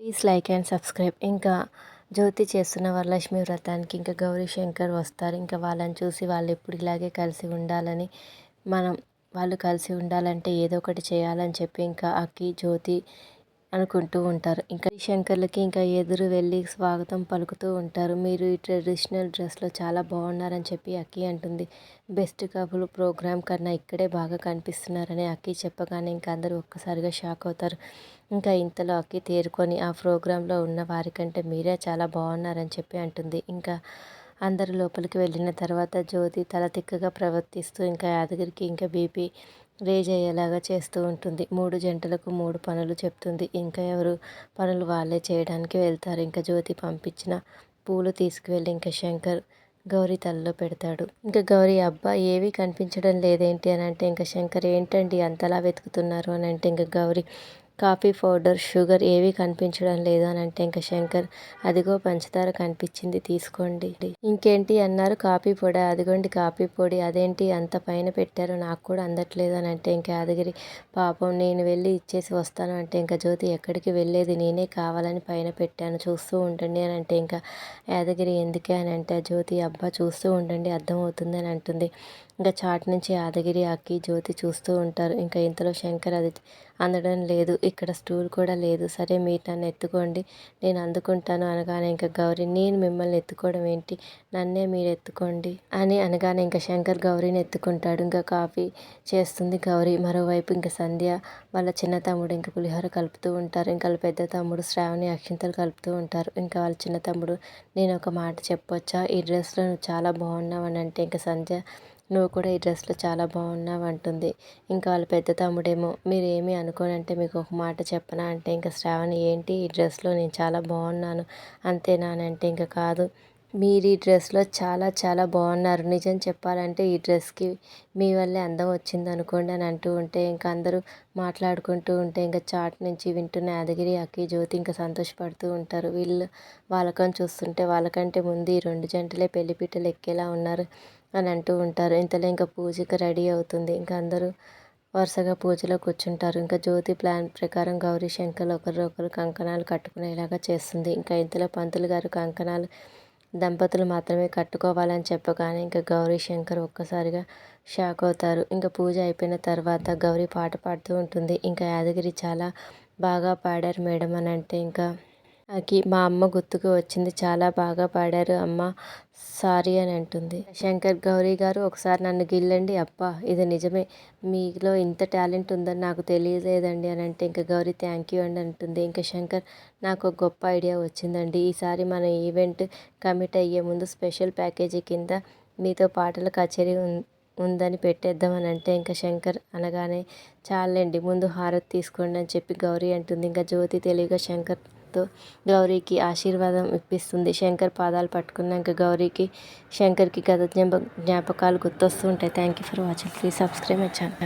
Please like and subscribe. ఇంకా జ్యోతి చేస్తున్న వరలక్ష్మి వ్రతానికి ఇంకా గౌరీ శంకర్ వస్తారు. ఇంకా వాళ్ళని చూసి వాళ్ళు ఎప్పుడు ఇలాగే కలిసి ఉండాలని మనం వాళ్ళు కలిసి ఉండాలంటే ఏదో ఒకటి చేయాలని చెప్పి ఇంకా అక్కి జ్యోతి అనుకుంటూ ఉంటారు. ఇంకా శంకర్లకి ఇంకా ఎదురు వెళ్ళి స్వాగతం పలుకుతూ ఉంటారు. మీరు ఈ ట్రెడిషనల్ డ్రెస్లో చాలా బాగున్నారని చెప్పి అక్కి అంటుంది. బెస్ట్ కపుల్ ప్రోగ్రామ్ కన్నా ఇక్కడే బాగా కనిపిస్తున్నారని అక్కి చెప్పగానే ఇంకా అందరూ ఒక్కసారిగా షాక్ అవుతారు. ఇంకా ఇంతలో అక్కి తేరుకొని ఆ ప్రోగ్రాంలో ఉన్న వారికంటే మీరే చాలా బాగున్నారని చెప్పి అంటుంది. ఇంకా అందరు లోపలికి వెళ్ళిన తర్వాత జ్యోతి తల తిక్కగా ప్రవర్తిస్తూ ఇంకా యాదగిరికి ఇంకా బీపీ రేజ్ అయ్యేలాగా చేస్తూ ఉంటుంది. మూడు జంటలకు మూడు పనులు చెప్తుంది. ఇంకా ఎవరు పనులు వాళ్ళే చేయడానికి వెళ్తారు. ఇంకా జ్యోతి పంపించిన పూలు తీసుకువెళ్ళి ఇంకా శంకర్ గౌరీ తలలో పెడతాడు. ఇంకా గౌరీ అబ్బా ఏవి కనిపించడం లేదేంటి? అని అంటే ఇంకా శంకర్ ఏంటండి అంతలా వెతుకుతున్నారు? అని అంటే ఇంకా గౌరీ కాఫీ పౌడర్ షుగర్ ఏవి కనిపించడం లేదు అని అంటే ఇంకా శంకర్ అదిగో పంచదార కనిపించింది తీసుకోండి. ఇంకేంటి అన్నారు కాఫీ పొడి అదిగోండి కాఫీ పొడి అదేంటి అంత పైన పెట్టారు నాకు కూడా అందట్లేదు అని అంటే ఇంకా యాదగిరి పాపం నేను వెళ్ళి ఇచ్చేసి వస్తాను అంటే ఇంకా జ్యోతి ఎక్కడికి వెళ్ళేది నేనే కావాలని పైన పెట్టాను చూస్తూ ఉండండి అని అంటే ఇంకా యాదగిరి ఎందుకే అని అంటే జ్యోతి అబ్బా చూస్తూ ఉండండి అర్థమవుతుంది అని అంటుంది. ఇంకా చాట్ నుంచి యాదగిరి అక్కి జ్యోతి చూస్తూ ఉంటారు ఇంకా ఇంతలో శంకర్ అది అందడం లేదు. ఇక్కడ స్టూల్ కూడా లేదు. సరే మీరు నన్ను ఎత్తుకోండి. నేను అందుకుంటాను అనగానే ఇంకా గౌరీ నేను మిమ్మల్ని ఎత్తుకోవడం ఏంటి? నన్నే మీరు ఎత్తుకోండి అని అనగానే ఇంకా శంకర్ గౌరీని ఎత్తుకుంటాడు. ఇంకా కాఫీ చేస్తుంది గౌరీ. మరోవైపు ఇంకా సంధ్య వాళ్ళ చిన్న తమ్ముడు ఇంకా పులిహోర కలుపుతూ ఉంటారు. ఇంకా వాళ్ళ పెద్ద తమ్ముడు శ్రావణి అక్షింతలు కలుపుతూ ఉంటారు. ఇంకా వాళ్ళ చిన్న తమ్ముడు నేను ఒక మాట చెప్పొచ్చా? ఈ డ్రెస్లో నువ్వు చాలా బాగున్నావు అని అంటే ఇంకా సంధ్య నువ్వు కూడా ఈ డ్రెస్లో చాలా బాగున్నావు అంటుంది. ఇంకా వాళ్ళ పెద్ద తమ్ముడేమో మీరు ఏమీ అనుకోనంటే మీకు ఒక మాట చెప్పనా? అంటే ఇంకా శ్రావణి ఏంటి ఈ డ్రెస్లో నేను చాలా బాగున్నాను అంతేనా? అని అంటే ఇంకా కాదు మీరు ఈ డ్రెస్లో చాలా చాలా బాగున్నారు. నిజం చెప్పాలంటే ఈ డ్రెస్కి మీ వల్లే అందం వచ్చింది అనుకోండి అని అంటూ ఉంటే ఇంకా అందరూ మాట్లాడుకుంటూ ఉంటే ఇంకా చాట్ నుంచి వింటున్న యాదగిరి అక్కి జ్యోతి ఇంకా సంతోషపడుతూ ఉంటారు. వీళ్ళు వాళ్ళకని చూస్తుంటే వాళ్ళకంటే ముందు ఈ రెండు జంటలే పెళ్ళిపీటలు ఎక్కేలా ఉన్నారు అని అంటూ ఉంటారు. ఇంతలో ఇంకా పూజకి రెడీ అవుతుంది. ఇంకా అందరూ వరుసగా పూజలో కూర్చుంటారు. ఇంకా జ్యోతి ప్లాన్ ప్రకారం గౌరీ శంకర్ ఒకరికొకరు కంకణాలు కట్టుకునేలాగా చేస్తుంది. ఇంకా ఇంతలో పంతులు గారు కంకణాలు దంపతులు మాత్రమే కట్టుకోవాలని చెప్పగానే ఇంకా గౌరీ శంకర్ ఒక్కసారిగా షాక్ అవుతారు. ఇంకా పూజ అయిపోయిన తర్వాత గౌరీ పాట పాడుతూ ఉంటుంది. ఇంకా యాదగిరి చాలా బాగా పాడారు మేడం అని అంటే ఇంకా నాకి మా అమ్మ గుర్తుకు వచ్చింది. చాలా బాగా పాడారు అమ్మ. సారీ అని అంటుంది. శంకర్ గౌరీ గారు ఒకసారి నన్ను గిల్లండి అబ్బా ఇది నిజమే. మీలో ఇంత టాలెంట్ ఉందని నాకు తెలియలేదండి అని అంటే ఇంకా గౌరీ థ్యాంక్ యూ అండి అంటుంది. ఇంకా శంకర్ నాకు ఒక గొప్ప ఐడియా వచ్చిందండి. ఈసారి మన ఈవెంట్ కమిట్ అయ్యే ముందు స్పెషల్ ప్యాకేజీ కింద మీతో పాటల కచేరీ ఉందని పెట్టేద్దామని అంటే ఇంకా శంకర్ అనగానే చాలండి ముందు హారతి తీసుకోండి అని చెప్పి గౌరీ అంటుంది. ఇంకా జ్యోతి తెలివిగా శంకర్ గౌరీకి ఆశీర్వాదం ఇప్పిస్తుంది. శంకర్ పాదాలు పట్టుకున్నాక గౌరీకి శంకర్కి గత జ్ఞాపకాలు గుర్తొస్తూ ఉంటాయి. Thank you for watching please subscribe my channel